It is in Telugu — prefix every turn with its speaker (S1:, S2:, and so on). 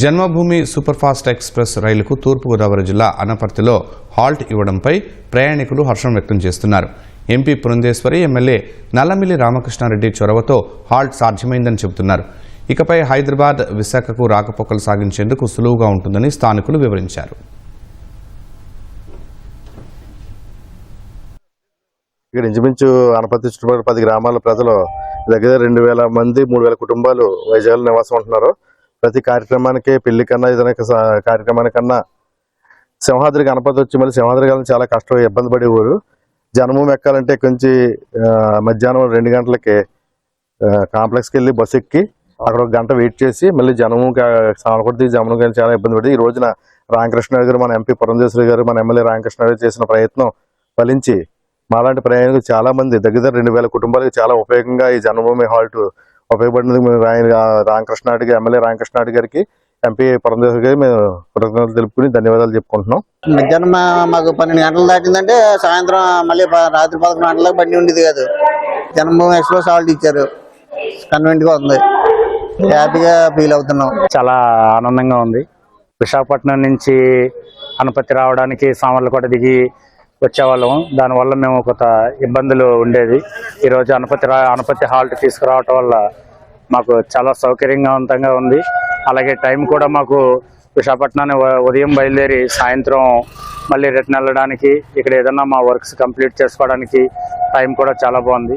S1: జన్మభూమి సూపర్ఫాస్ట్ ఎక్స్ప్రెస్ రైలుకు తూర్పుగోదావరి జిల్లా అనపర్తిలో హాల్ట్ ఇవ్వడంపై ప్రయాణికులు హర్షం వ్యక్తం చేస్తున్నారు. ఎంపీ పురంధేశ్వరి ఎమ్మెల్యే నల్లమిల్లి రామకృష్ణారెడ్డి చొరవతో హాల్ట్ సాధ్యమైందని చెబుతున్నారు. ఇకపై హైదరాబాద్ విశాఖకు రాకపోకలు సాగించేందుకు సులువుగా ఉంటుందని స్థానికులు వివరించారు.
S2: ఇక్కడ ఇంచుమించు అనపతి చుట్టుపక్కల పది గ్రామాల ప్రజలు దగ్గర రెండు వేల మంది మూడు వేల కుటుంబాలు వైజాగ్లో నివాసం ఉంటున్నారు. ప్రతి కార్యక్రమానికి పెళ్ళి కన్నా ఏదైనా స- కార్యక్రమానికన్నా సింహాద్రి గణపతి వచ్చి మళ్ళీ సింహాద్రి గారిని చాలా కష్టం ఇబ్బంది పడేవారు. జనము ఎక్కాలంటే కొంచెం మధ్యాహ్నం రెండు గంటలకి కాంప్లెక్స్కి వెళ్ళి బస్సు ఎక్కి అక్కడ ఒక గంట వెయిట్ చేసి మళ్ళీ జనము సానకొట్టి జనము కానీ చాలా ఇబ్బంది పడి ఈ రోజున రామకృష్ణ గారు మన ఎంపీ పురంధేశ్వరి గారు మన ఎమ్మెల్యే రామకృష్ణ గారు చేసిన ప్రయత్నం ఫలించి మాలాంటి ప్రయాణికులు చాలా మంది దగ్గర దగ్గర రెండు వేల కుటుంబాలకు చాలా ఉపయోగంగా ఈ జన్మభూమి హాల్ట్ ఉపయోగపడినందుకు మేము రాయ- రామకృష్ణ రెడ్డి గారి ఎమ్మెల్యే రామకృష్ణ రెడ్డి గారికి ఎంపీ పురంధేశ్వరి గారికి మేము కృతజ్ఞతలు తెలుపుకుని ధన్యవాదాలు చెప్పుకుంటున్నాం.
S3: మధ్యాహ్నం మా- మాకు పన్నెండు గంటలు దాటిందంటే సాయంత్రం మళ్ళీ రాత్రి పదకొండు గంటలకు బండి ఉండేది కాదు. జన్మభూమి ఎక్స్ప్రెస్ హాల్ట్ ఇచ్చారు. కన్వెంట్గా ఉంది. హ్యాపీగా ఫీల్ అవుతున్నాం.
S4: చాలా ఆనందంగా ఉంది. విశాఖపట్నం నుంచి అనపత్తి రావడానికి సామర్లకోట దిగి వచ్చేవాళ్ళము. దానివల్ల మేము కొంత ఇబ్బందులు ఉండేది. ఈరోజు అనపతి రా అనపతి హాల్ట్ తీసుకురావటం వల్ల మాకు చాలా సౌకర్యంగా ఉంది. అలాగే టైం కూడా మాకు విశాఖపట్నాన్ని ఉదయం బయలుదేరి సాయంత్రం మళ్ళీ రిటర్న్ వెళ్ళడానికి ఇక్కడ ఏదన్నా మా వర్క్స్ కంప్లీట్ చేసుకోవడానికి టైం కూడా చాలా బాగుంది.